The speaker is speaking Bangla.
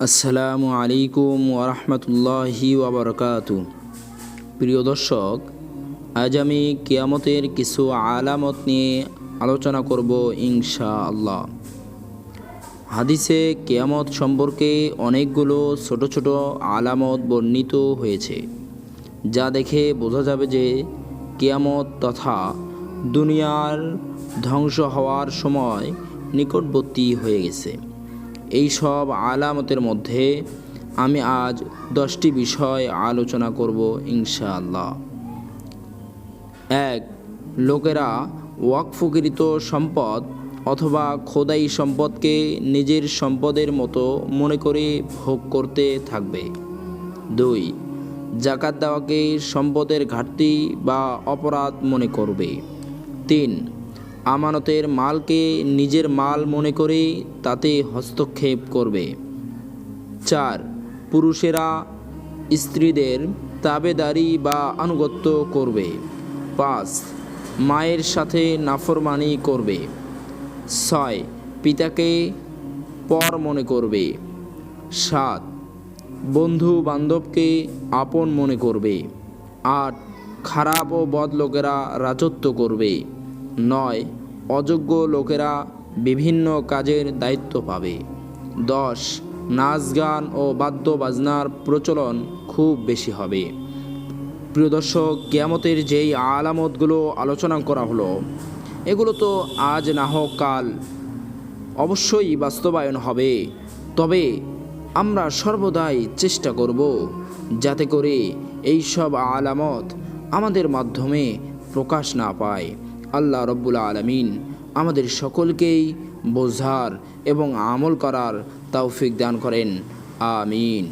আসসালামু আলাইকুম ওরহমতুল্লাহি ওবরকাত প্রিয় দর্শক, আজ আমি কিয়ামতের কিছু আলামত নিয়ে আলোচনা করব ইনশা আল্লাহ হাদিসে কেয়ামত সম্পর্কে অনেকগুলো ছোট ছোট আলামত বর্ণিত হয়েছে, যা দেখে বোঝা যাবে যে কেয়ামত তথা দুনিয়ার ধ্বংস হওয়ার সময় নিকটবর্তী হয়ে গেছে। এই সব আলামতের মধ্যে আমি আজ দশটি বিষয় আলোচনা করব ইনশাআল্লাহ। এক, লোকেরা ওয়াকফকৃত সম্পদ অথবা খোদাই সম্পদকে নিজের সম্পদের মতো মনে করে ভোগ করতে থাকবে। দুই জাকাত দেওয়াকে সম্পদের ঘাটতি বা অপরাধ মনে করবে। তিন আমানতের মালকে নিজের মাল মনে করে তাতে হস্তক্ষেপ করবে। চার, পুরুষেরা স্ত্রীদের তাবেদারি বা আনুগত্য করবে। পাঁচ, মায়ের সাথে নাফরমানি করবে। ছয়, পিতাকে পর মনে করবে। সাত বন্ধু বান্ধবকে আপন মনে করবে। আট, খারাপ ও বদ লোকেরা রাজত্ব করবে। নয়, অযোগ্য লোকেরা বিভিন্ন কাজের দায়িত্ব পাবে। দশ, নাচ গান ও বাদ্য বাজনার প্রচলন খুব বেশি হবে। প্রিয় দর্শক, কেয়ামতের যেই আলামতগুলো আলোচনা করা হলো, এগুলো তো আজ না হোক কাল অবশ্যই বাস্তবায়ন হবে। তবে আমরা সর্বদাই চেষ্টা করব যাতে করে এই সব আলামত আমাদের মাধ্যমে প্রকাশ না পায়। আল্লাহ রব্বুল আলমিন আমাদের সকলকেই বোঝার এবং আমল করার তৌফিক দান করেন। আমিন।